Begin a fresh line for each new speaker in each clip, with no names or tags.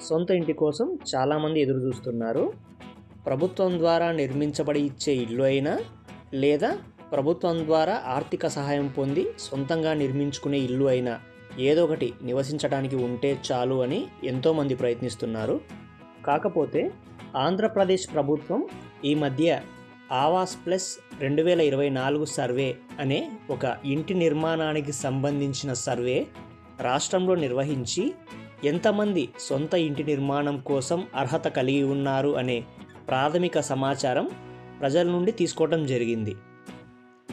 సొంత ఇంటి కోసం చాలామంది ఎదురు చూస్తున్నారు. ప్రభుత్వం ద్వారా నిర్మించబడి ఇచ్చే ఇల్లు అయినా లేదా ప్రభుత్వం ద్వారా ఆర్థిక సహాయం పొంది సొంతంగా నిర్మించుకునే ఇల్లు అయినా ఏదో ఒకటి నివసించడానికి ఉంటే చాలు అని ఎంతోమంది ప్రయత్నిస్తున్నారు. కాకపోతే ఆంధ్రప్రదేశ్ ప్రభుత్వం ఈ మధ్య ఆవాస్ ప్లస్ రెండు వేల ఇరవై నాలుగు సర్వే అనే ఒక ఇంటి నిర్మాణానికి సంబంధించిన సర్వే రాష్ట్రంలో నిర్వహించి ఎంతమంది సొంత ఇంటి నిర్మాణం కోసం అర్హత కలిగి ఉన్నారు అనే ప్రాథమిక సమాచారం ప్రజల నుండి తీసుకోవడం జరిగింది.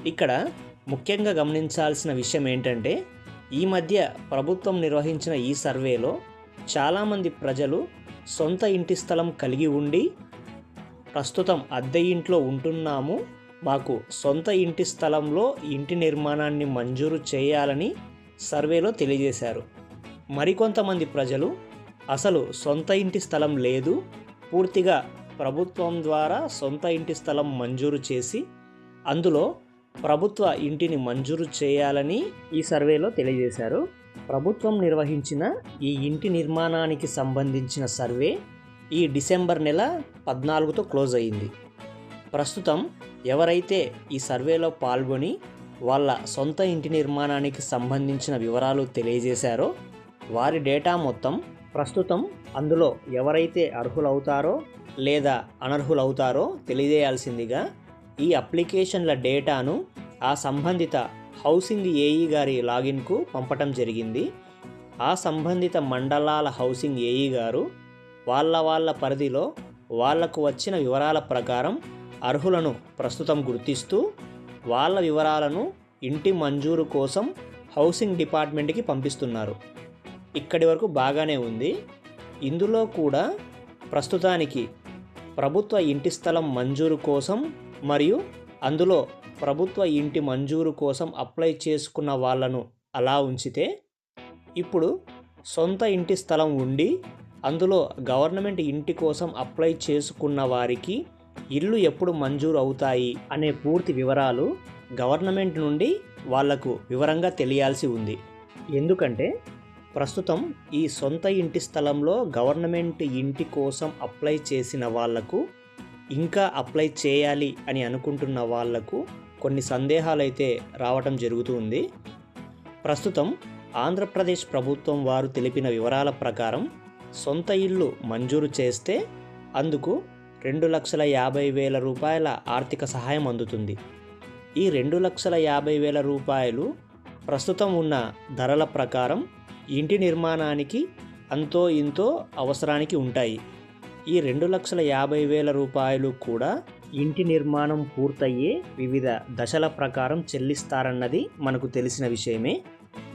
ఇక్కడ ముఖ్యంగా గమనించాల్సిన విషయం ఏంటంటే ఈ మధ్య ప్రభుత్వం నిర్వహించిన ఈ సర్వేలో చాలామంది ప్రజలు సొంత ఇంటి స్థలం కలిగి ఉండి ప్రస్తుతం అద్దె ఇంట్లో ఉంటున్నాము మాకు సొంత ఇంటి స్థలంలో ఇంటి నిర్మాణాన్ని మంజూరు చేయాలని సర్వేలో తెలియజేశారు. మరికొంతమంది ప్రజలు అసలు సొంత ఇంటి స్థలం లేదు పూర్తిగా ప్రభుత్వం ద్వారా సొంత ఇంటి స్థలం మంజూరు చేసి అందులో ప్రభుత్వ ఇంటిని మంజూరు చేయాలని ఈ సర్వేలో తెలియజేశారు. ప్రభుత్వం నిర్వహించిన ఈ ఇంటి నిర్మాణానికి సంబంధించిన సర్వే ఈ డిసెంబర్ నెల పద్నాలుగుతో క్లోజ్ అయ్యింది ప్రస్తుతం ఎవరైతే ఈ సర్వేలో పాల్గొని వాళ్ళ సొంత ఇంటి నిర్మాణానికి సంబంధించిన వివరాలు తెలియజేశారో వారి డేటా మొత్తం ప్రస్తుతం అందులో ఎవరైతే అర్హులవుతారో లేదా అనర్హులవుతారో తెలియజేయాల్సిందిగా ఈ అప్లికేషన్ల డేటాను ఆ సంబంధిత హౌసింగ్ ఏఈ గారి లాగిన్కు పంపటం జరిగింది. ఆ సంబంధిత మండలాల హౌసింగ్ ఏఈ గారు వాళ్ళ వాళ్ళ పరిధిలో వాళ్ళకు వచ్చిన వివరాల ప్రకారం అర్హులను ప్రస్తుతం గుర్తిస్తూ వాళ్ళ వివరాలను ఇంటి మంజూరు కోసం హౌసింగ్ డిపార్ట్మెంట్కి పంపిస్తున్నారు. ఇక్కడి వరకు బాగానే ఉంది. ఇందులో కూడా ప్రస్తుతానికి ప్రభుత్వ ఇంటి స్థలం మంజూరు కోసం మరియు అందులో ప్రభుత్వ ఇంటి మంజూరు కోసం అప్లై చేసుకున్న వాళ్ళను అలా ఉంచితే ఇప్పుడు సొంత ఇంటి స్థలం ఉండి అందులో గవర్నమెంట్ ఇంటి కోసం అప్లై చేసుకున్న వారికి ఇల్లు ఎప్పుడు మంజూరు అవుతాయి అనే పూర్తి వివరాలు గవర్నమెంట్ నుండి వాళ్ళకు వివరంగా తెలియాల్సి ఉంది. ఎందుకంటే ప్రస్తుతం ఈ సొంత ఇంటి స్థలంలో గవర్నమెంట్ ఇంటి కోసం అప్లై చేసిన వాళ్ళకు ఇంకా అప్లై చేయాలి అని అనుకుంటున్న వాళ్ళకు కొన్ని సందేహాలు అయితే రావటం జరుగుతుంది ప్రస్తుతం ఆంధ్రప్రదేశ్ ప్రభుత్వం వారు తెలిపిన వివరాల ప్రకారం సొంత ఇల్లు మంజూరు చేస్తే అందుకు రెండు లక్షల యాభై వేల రూపాయల ఆర్థిక సహాయం అందుతుంది. ఈ రెండు లక్షల యాభై వేల రూపాయలు ప్రస్తుతం ఉన్న ధరల ప్రకారం ఇంటి నిర్మాణానికి అంతో ఇంతో అవసరానికి ఉంటాయి. ఈ రెండు లక్షల యాభై వేల రూపాయలు కూడా ఇంటి నిర్మాణం పూర్తయ్యే వివిధ దశల ప్రకారం చెల్లిస్తారన్నది మనకు తెలిసిన విషయమే.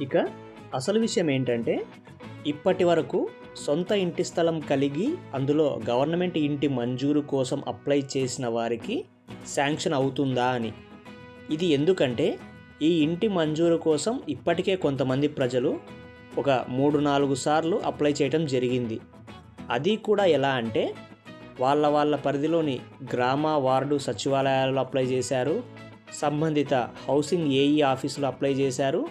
ఇక అసలు విషయం ఏంటంటే ఇప్పటి వరకు సొంత ఇంటి స్థలం కలిగి అందులో గవర్నమెంట్ ఇంటి మంజూరు కోసం అప్లై చేసిన వారికి శాంక్షన్ అవుతుందా అని. ఇది ఎందుకంటే ఈ ఇంటి మంజూరు కోసం ఇప్పటికే కొంతమంది ప్రజలు ఒక మూడు నాలుగు సార్లు అప్లై చేయటం జరిగింది. అది కూడా ఎలా అంటే వాళ్ళ వాళ్ళ పరిధిలోని గ్రామ వార్డు సచివాలయాల్లో అప్లై చేశారు సంబంధిత హౌసింగ్ ఏఈ ఆఫీసులో అప్లై చేశారు.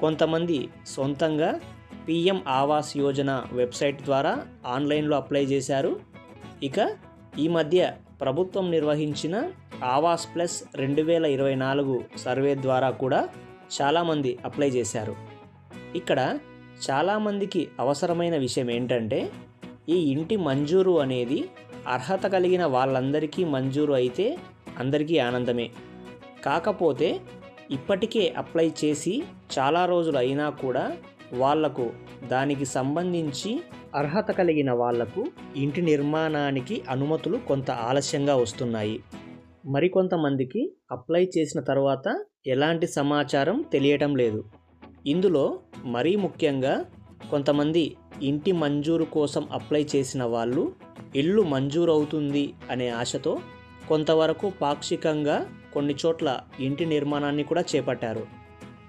కొంతమంది సొంతంగా పిఎం ఆవాస్ యోజన వెబ్సైట్ ద్వారా ఆన్లైన్లో అప్లై చేశారు. ఇక ఈ మధ్య ప్రభుత్వం నిర్వహించిన ఆవాస్ ప్లస్ రెండు వేల ఇరవై నాలుగు సర్వే ద్వారా కూడా చాలామంది అప్లై చేశారు. ఇక్కడ చాలామందికి అవసరమైన విషయం ఏంటంటే ఈ ఇంటి మంజూరు అనేది అర్హత కలిగిన వాళ్ళందరికీ మంజూరు అయితే అందరికీ ఆనందమే. కాకపోతే ఇప్పటికే అప్లై చేసి చాలా రోజులు అయినా కూడా వాళ్ళకు దానికి సంబంధించి అర్హత కలిగిన వాళ్ళకు ఇంటి నిర్మాణానికి అనుమతులు కొంత ఆలస్యంగా వస్తున్నాయి. మరికొంతమందికి అప్లై చేసిన తర్వాత ఎలాంటి సమాచారం తెలియటం లేదు. ఇందులో మరీ ముఖ్యంగా కొంతమంది ఇంటి మంజూరు కోసం అప్లై చేసిన వాళ్ళు ఇల్లు మంజూరు అవుతుంది అనే ఆశతో కొంతవరకు పాక్షికంగా కొన్ని చోట్ల ఇంటి నిర్మాణాన్ని కూడా చేపట్టారు.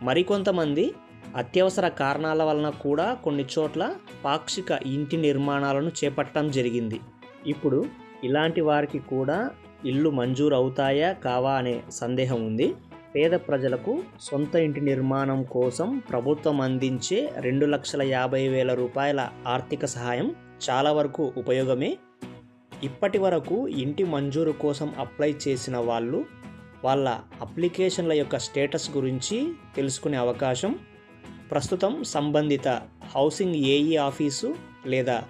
మరికొంతమంది అత్యవసర కారణాల వలన కూడా కొన్ని చోట్ల పాక్షిక ఇంటి నిర్మాణాలను చేపట్టడం జరిగింది. ఇప్పుడు ఇలాంటి వారికి కూడా ఇల్లు మంజూరు అవుతాయా కావా అనే సందేహం ఉంది. పేద ప్రజలకు సొంత ఇంటి నిర్మాణం కోసం ప్రభుత్వం అందించే రెండు లక్షల యాభై వేల రూపాయల ఆర్థిక సహాయం చాలా వరకు ఉపయోగమే. ఇప్పటి వరకు ఇంటి మంజూరు కోసం అప్లై చేసిన వాళ్ళు వాళ్ళ అప్లికేషన్ల యొక్క స్టేటస్ గురించి తెలుసుకునే అవకాశం ప్రస్తుతం సంబంధిత హౌసింగ్ ఏఈ ఆఫీసు లేదా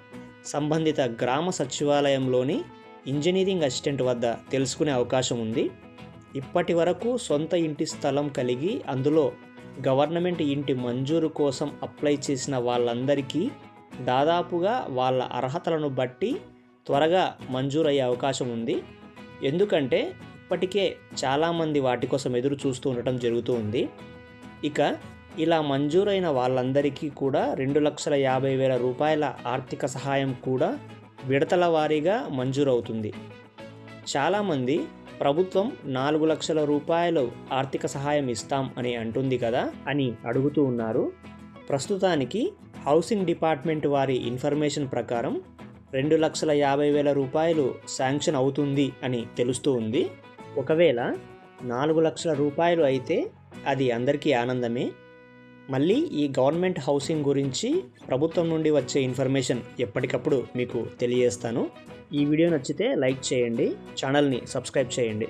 సంబంధిత గ్రామ సచివాలయంలోని ఇంజనీరింగ్ అసిస్టెంట్ వద్ద తెలుసుకునే అవకాశం ఉంది. ఇప్పటి వరకు సొంత ఇంటి స్థలం కలిగి అందులో గవర్నమెంట్ ఇంటి మంజూరు కోసం అప్లై చేసిన వాళ్ళందరికీ దాదాపుగా వాళ్ళ అర్హతలను బట్టి త్వరగా మంజూరయ్యే అవకాశం ఉంది. ఎందుకంటే ఇప్పటికే చాలామంది వాటి కోసం ఎదురు చూస్తూ ఉండటం జరుగుతూ ఉంది. ఇక ఇలా మంజూరైన వాళ్ళందరికీ కూడా రెండు లక్షల యాభై వేల రూపాయల ఆర్థిక సహాయం కూడా విడతల వారీగా మంజూరవుతుంది. చాలామంది ప్రభుత్వం నాలుగు లక్షల రూపాయలు ఆర్థిక సహాయం ఇస్తాం అని అంటుంది కదా అని అడుగుతూ ఉన్నారు. ప్రస్తుతానికి హౌసింగ్ డిపార్ట్మెంట్ వారి ఇన్ఫర్మేషన్ ప్రకారం రెండు లక్షల యాభై వేల రూపాయలు శాంక్షన్ అవుతుంది అని తెలుస్తూ ఉంది. ఒకవేళ నాలుగు లక్షల రూపాయలు అయితే అది అందరికీ ఆనందమే. మళ్ళీ ఈ గవర్నమెంట్ హౌసింగ్ గురించి ప్రభుత్వం నుండి వచ్చే ఇన్ఫర్మేషన్ ఎప్పటికప్పుడు మీకు తెలియజేస్తాను. ఈ వీడియో నచ్చితే లైక్ చేయండి ఛానల్ని సబ్స్క్రైబ్ చేయండి.